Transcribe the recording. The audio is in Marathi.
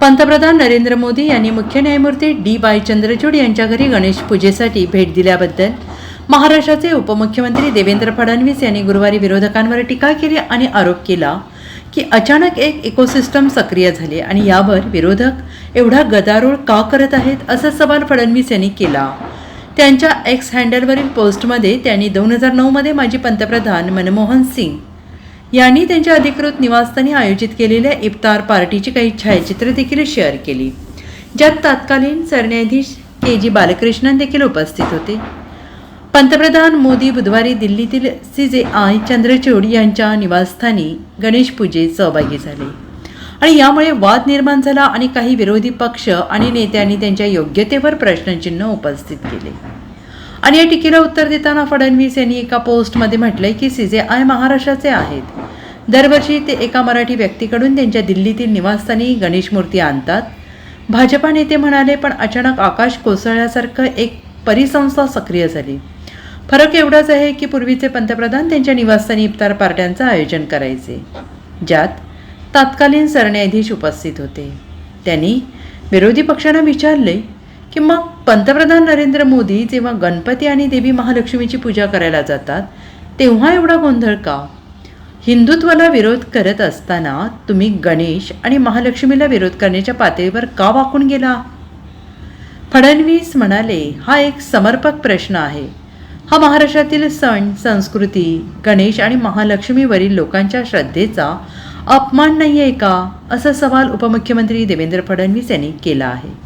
पंतप्रधान नरेंद्र मोदी यांनी मुख्य न्यायमूर्ती डी वाय चंद्रचूड यांच्या घरी गणेश पूजेसाठी भेट दिल्याबद्दल महाराष्ट्राचे उपमुख्यमंत्री देवेंद्र फडणवीस यांनी गुरुवारी विरोधकांवर टीका केली आणि आरोप केला की अचानक एक इकोसिस्टम सक्रिय झाले आणि यावर विरोधक एवढा गदारोळ का करत आहेत असा सवाल फडणवीस यांनी केला. त्यांच्या एक्स हँडलवरील पोस्टमध्ये त्यांनी दोन हजार नऊमध्ये माजी पंतप्रधान मनमोहन सिंग यांनी त्यांच्या अधिकृत निवासस्थानी आयोजित केलेल्या इफ्तार पार्टीची काही छायाचित्रे देखील शेअर केली ज्यात तत्कालीन सरन्यायाधीश के जी बालकृष्णन देखील उपस्थित होते. पंतप्रधान मोदी बुधवारी दिल्लीतील सी जे आय चंद्रचूड यांच्या निवासस्थानी गणेश पूजेत सहभागी झाले आणि यामुळे वाद निर्माण झाला आणि काही विरोधी पक्ष आणि नेत्यांनी त्यांच्या योग्यतेवर प्रश्नचिन्ह उपस्थित केले. आणि या टीकेला उत्तर देताना फडणवीस यांनी एका पोस्टमध्ये म्हटलंय की सी जे आय महाराष्ट्राचे आहेत. दरवर्षी ते एका मराठी व्यक्तीकडून त्यांच्या दिल्लीतील निवासस्थानी गणेश मूर्ती आणतात. भाजपा नेते म्हणाले पण अचानक आकाश कोसळल्यासारखं एक परिसंस्था सक्रिय झाली. फरक एवढाच आहे की पूर्वीचे पंतप्रधान त्यांच्या निवासस्थानी इफ्तार पार्ट्यांचं आयोजन करायचे ज्यात तात्कालीन सरन्यायाधीश उपस्थित होते. त्यांनी विरोधी पक्षांना विचारले किंवा पंतप्रधान नरेंद्र मोदी जेव्हा गणपती आणि देवी महालक्ष्मीची पूजा करायला जातात तेव्हा एवढा गोंधळ का? हिंदुत्वाला विरोध करत असताना तुम्ही गणेश आणि महालक्ष्मीला विरोध करण्याच्या पातळीवर का वाकून गेला? फडणवीस म्हणाले हा एक समर्पक प्रश्न आहे. हा महाराष्ट्रातील सण संस्कृती गणेश आणि महालक्ष्मीवरील लोकांच्या श्रद्धेचा अपमान नाही आहे का? असा सवाल उपमुख्यमंत्री देवेंद्र फडणवीस यांनी केला आहे.